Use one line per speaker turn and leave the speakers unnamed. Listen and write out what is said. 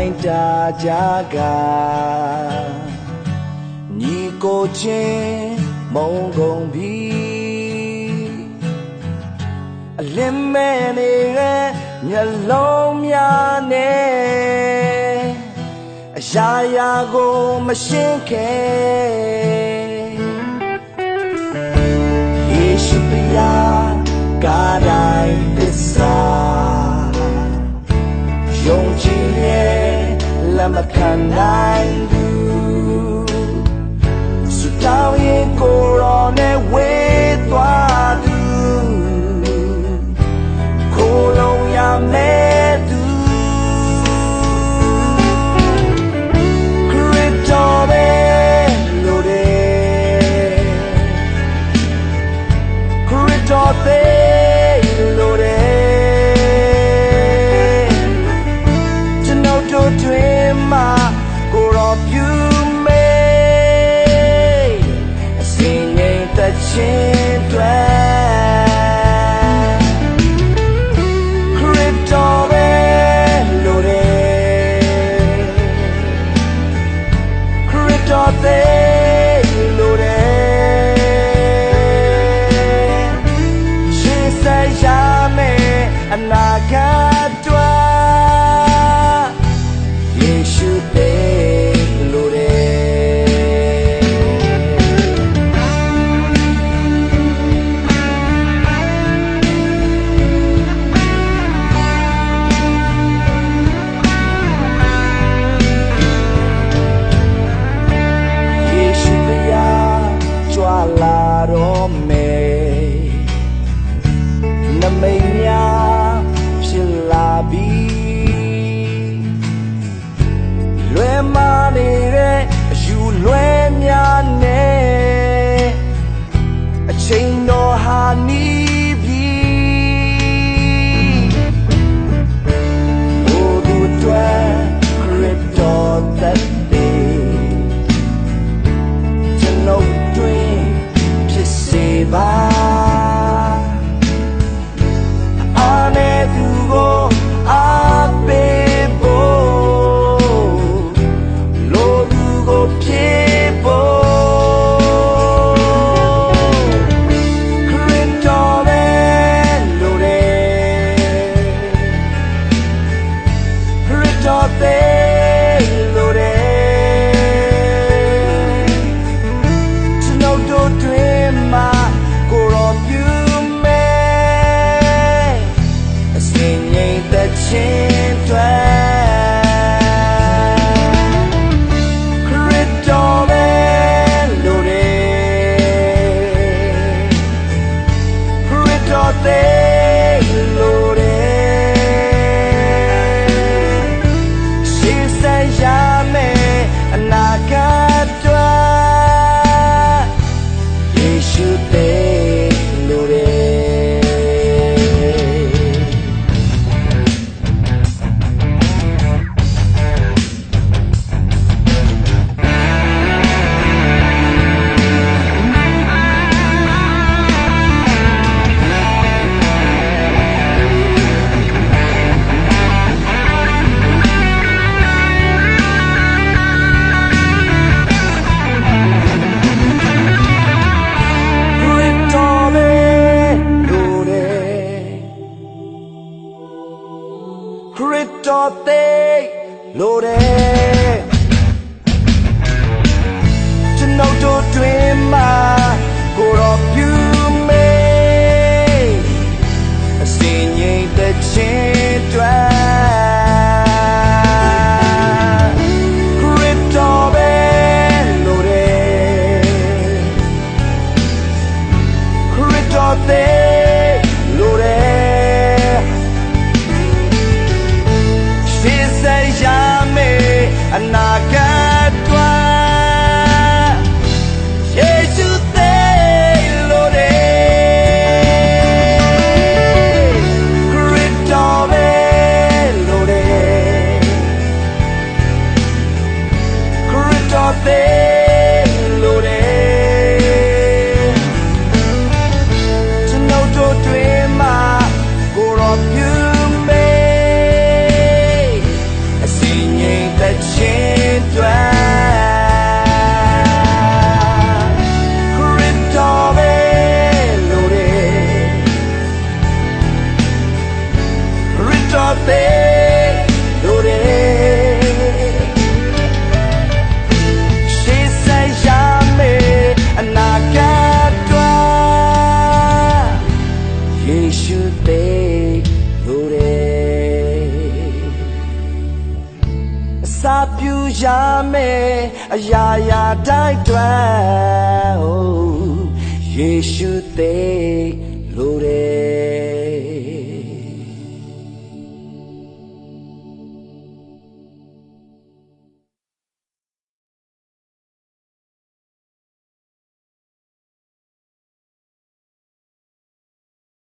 တိုင်းတာကြကညီကိုချင်းမုံကုန်ပြီအလင်းမဲ့နေတဲ့မျက်လုံးများနဲ့အရာရာကိုမရှင်းခဲ့ na matanda'y ခြင်းတွေ့ခရစ်တော်ပဲလို့ရခရစ်တော်တဲ့ ကျော်သိလိုတယ်ကျွန်တော်တို့တွင်မှာကိုတော့ ပြူရမယ်အရာရာတိုင်းတွင်ယေရှုသေးလို့တယ်